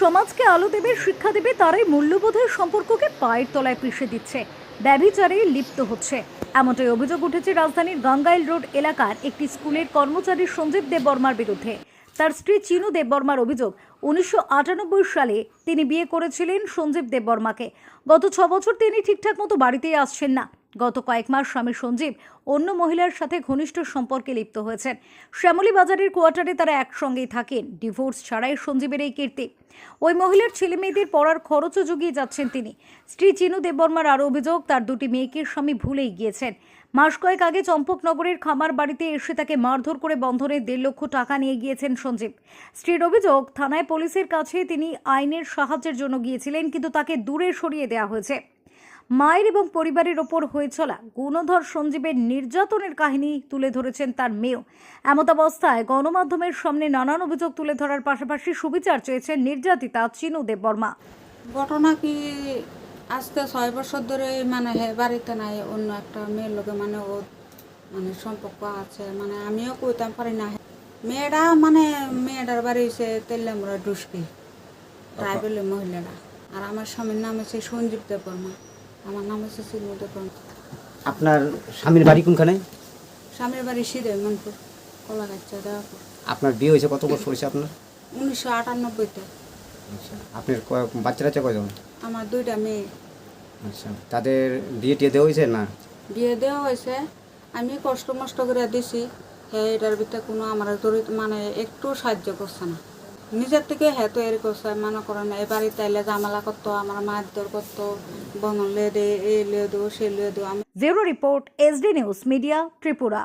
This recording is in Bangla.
সমাজকে আলো দেবে, শিক্ষা দেবে, তারাই মূল্যবোধের সম্পর্ককে পায়ের তলায় পিষে দিচ্ছে। ব্যভিচারে লিপ্ত হচ্ছে। এমনটাই অভিযোগ উঠেছে রাজধানীর গাঙ্গাইল রোড এলাকার একটি স্কুলের কর্মচারী সঞ্জীব দেববর্মার বিরুদ্ধে। তার স্ত্রী চিনু দেববর্মার অভিযোগ, উনিশশো আটানব্বই সালে তিনি বিয়ে করেছিলেন সঞ্জীব দেববর্মাকে। গত ছ বছর তিনি ঠিকঠাক মতো বাড়িতেই আসছেন না। গত কয়েক মাস স্বামী সঞ্জীব অন্য মহিলার সাথে ঘনিষ্ঠ সম্পর্কে লিপ্ত হয়েছেন। শ্যামলী বাজারের কোয়ার্টারে তারা একসঙ্গেই থাকেন। ডিভোর্স ছাড়াই সঞ্জীবের এই কীর্তি। ওই মহিলার ছেলে মেয়েদের পড়ার খরচও জুগিয়ে যাচ্ছেন তিনি। স্ত্রী চিনু দেববর্মার আরও অভিযোগ, তার দুটি মেয়েকে স্বামী ভুলেই গিয়েছেন। মাস কয়েক আগে চম্পকনগরের খামার বাড়িতে এসে তাকে মারধর করে বন্ধনে দেড় লক্ষ টাকা নিয়ে গিয়েছেন সঞ্জীব। স্ত্রীর অভিযোগ, থানায় পুলিশের কাছে তিনি আইনের সাহায্যের জন্য গিয়েছিলেন, কিন্তু তাকে দূরে সরিয়ে দেওয়া হয়েছে। মায়ের এবং পরিবারের ওপর হয়ে চলা গুণধর সঞ্জীবের নির্যাতনের কাহিনী তুলে ধরেছেন তার মেয়েও। এমতাবস্থায় গণমাধ্যমের সামনে নানান অভিযোগ তুলে ধরার পাশাপাশি সুবিচার চেয়েছেন নির্যাতিতা চিনু দেববর্মা। ঘটনা কি আজকে ছয় বছর ধরে মানে হে বাড়িতে নাই অন্য একটা মেয়ের লোকে মানে ও মানে সম্পর্ক আছে মানে আমিও কইতাম পারি না। মেয়েরা মানে মেয়েটার বাড়ি হচ্ছে তেল্লামরা ডুসকি ট্রাইবেলের মহিলারা। আর আমার স্বামীর নাম হচ্ছে সঞ্জীব দেববর্মা। আমার নাম হচ্ছে দেববর্মা আপনার স্বামীর বাড়ি কোনখানে? স্বামীর বাড়ি সিদে মনপুর কলাগাচ্ছা দেওয়াপুর। আপনার বিয়ে হয়েছে কত বছর হয়েছে আপনার? উনিশশো আটানব্বইতে। আচ্ছা আপনার বাচ্চা টাচ্চা কয়জন? আমার দুইটা মেয়ে। আচ্ছা তাদের বিয়ে টিয়ে দেওয়া হয়েছে না? বিয়ে দেওয়া হয়েছে আমি কষ্ট মষ্ট করে দিছি। হ্যাঁ এটার ভিতরে কোনো আমার মানে একটু সাহায্য করছে না। নিজের থেকে হ্যাঁ তৈরি করছে মনে করেন এ এবারে তাইলে জামালা করতো আমার মারধর করতো বন লে দে এ লিয়ে দো সে লিয়ে দো, আমি zero report SD news media Tripura